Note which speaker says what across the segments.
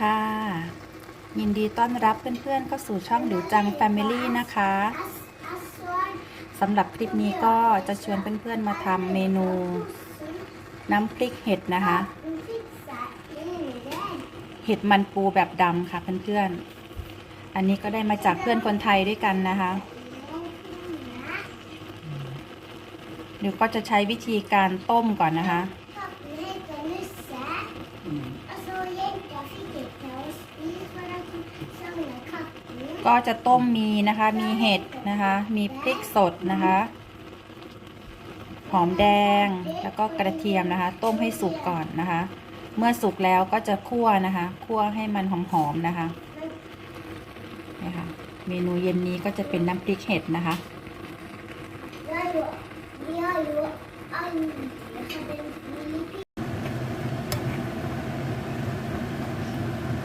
Speaker 1: ค่ะ ยินดีต้อนรับเพื่อนๆเข้าสู่ช่องหลิวจัง Family นะคะสำหรับคลิปนี้ก็จะชวนเพื่อนๆมาทำเมนู น้ำพริกเห็ดนะคะ เห็ดมันปูแบบดำค่ะเพื่อนๆ อันนี้ก็ได้มาจากเพื่อนคนไทยด้วยกันนะคะเดี๋ยวก็จะใช้วิธีการต้มก่อนนะคะ ก็จะต้มมีนะคะ มีเห็ดนะคะ มีพริกสดนะคะ หอมแดง แล้วก็กระเทียมนะคะ ต้มให้สุกก่อนนะคะ เมื่อสุกแล้วก็จะคั่วนะคะ คั่วให้มันหอมๆนะคะนี่ค่ะ เมนูเย็นนี้ก็จะเป็นน้ำพริกเห็ดนะคะ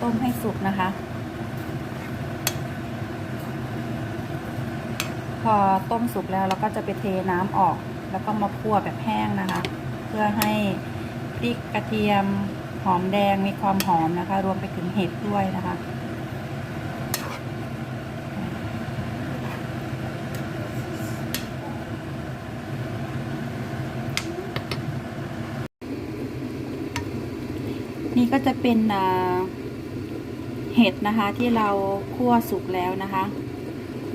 Speaker 1: ต้มให้สุกนะคะ พอต้มสุกแล้วเราก็จะไปเทน้ำออก แล้วก็มาคั่วแบบแห้งนะคะ เพื่อให้พริกกระเทียมหอมแดงมีความหอมนะคะ รวมไปถึงเห็ดด้วยนะคะนี่ก็จะเป็นอ่า เห็ดนะคะที่เราคั่วสุกแล้วนะคะ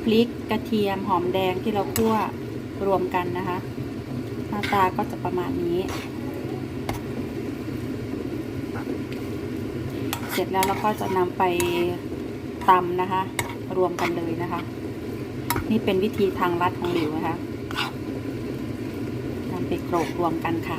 Speaker 1: พริกกระเทียมหอมแดงที่เราคั่วรวมกันนะคะหน้าตาก็จะประมาณนี้ เสร็จแล้วเราก็จะนำไปตำนะคะ รวมกันเลยนะคะ นี่เป็นวิธีทางลัดของหลิวนะคะนำไปโกรกรวมกันค่ะ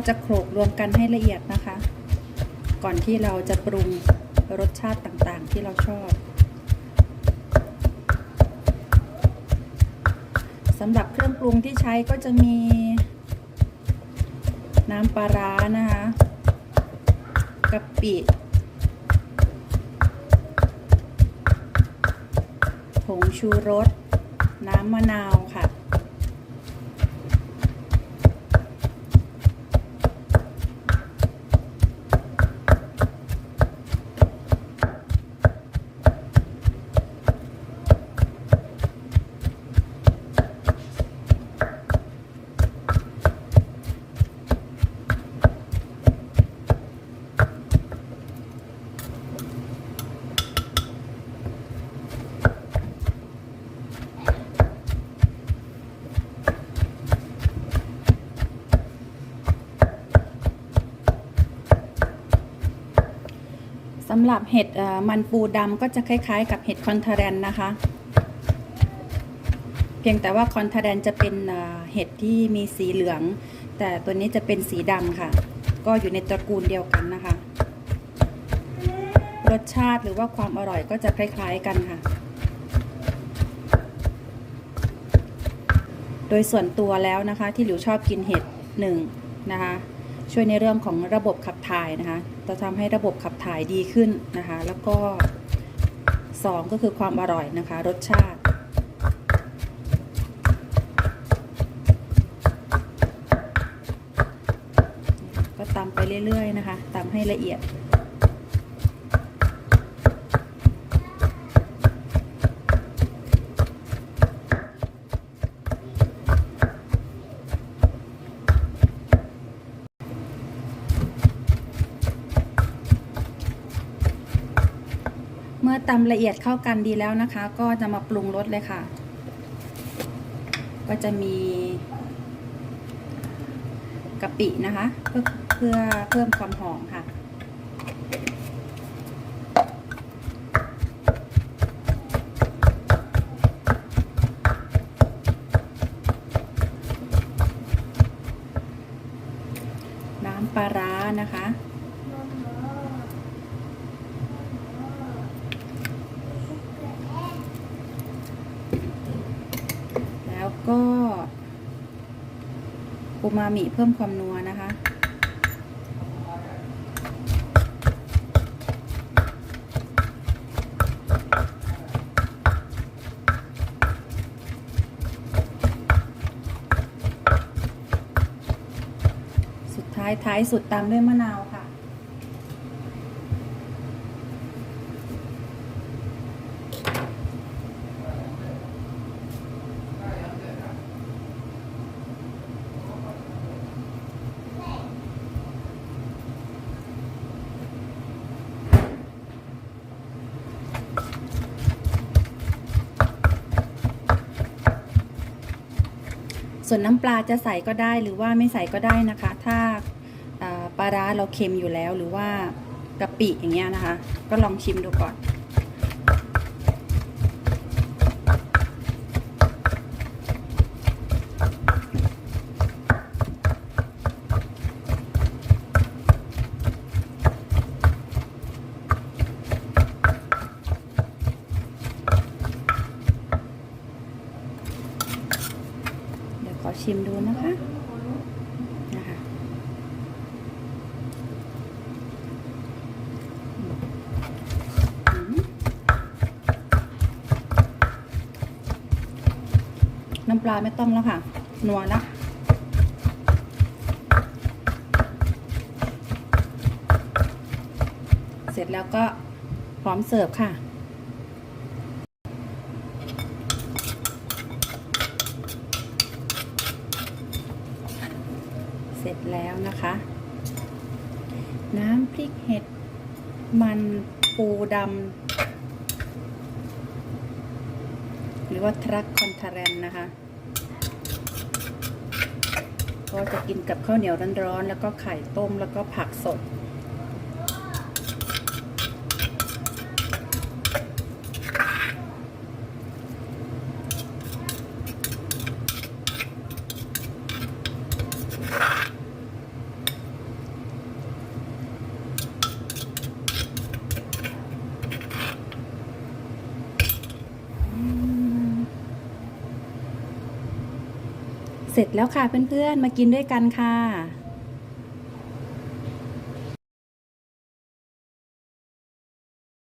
Speaker 1: ก็จะโขลกรวมกันให้ละเอียดนะคะ ก่อนที่เราจะปรุงรสชาติต่างๆ ที่เราชอบสำหรับเครื่องปรุงที่ใช้ก็จะมีน้ำปลาร้านะคะกะปิผงชูรส น้ำมะนาวค่ะ สำ หรับเห็ดมันปูดำก็จะคล้ายๆ กับเห็ดคอนเทเรนนะคะ เพียงแต่ว่าคอนเทเรนจะเป็นเห็ดที่มีสีเหลือง แต่ตัวนี้จะเป็นสีดำค่ะ ก็อยู่ในตระกูลเดียวกันนะคะ รสชาติหรือว่าความอร่อยก็จะคล้าย ๆ กันค่ะ โดยส่วนตัวแล้วนะคะที่หลิวชอบกินเห็ดหนึ่งนะคะ ช่วยในเรื่องของระบบขับถ่ายนะคะจะทำให้ระบบขับถ่ายดีขึ้นนะคะ แล้วก็ 2 ก็คือความอร่อยนะคะ รสชาติก็ตำไปเรื่อยๆนะคะตำให้ละเอียด เมื่อตำละเอียดเข้ากันดีแล้วนะคะ ก็จะมาปรุงรสเลยค่ะ ก็จะมีกะปินะคะ เพื่อเพื่อเพิ่มความหอมค่ะ อูมามิเพิ่มความนัวนะคะ สุดท้ายท้ายสุดตามด้วยมะนาวค่ะ ส่วนน้ำปลาจะใส่ก็ได้หรือว่าไม่ใส่ก็ได้นะคะ ถ้าปลาร้าเราเค็มอยู่แล้วหรือว่ากะปิอย่างเงี้ยนะคะ ก็ลองชิมดูก่อน ชิมดูนะคะนะคะน้ำปลาไม่ต้องแล้วค่ะ นัวแล้วเสร็จแล้วก็พร้อมเสิร์ฟค่ะ เสร็จแล้ว นะคะ น้ำพริกเห็ด มันปูดำหรือว่าทรัคคอนทาแรนนะคะ ก็จะกินกับข้าวเหนียวร้อนๆแล้วก็ไข่ต้มแล้วก็ผักสด เสร็จแล้วค่ะเพื่อนๆ มากินด้วยกันค่ะ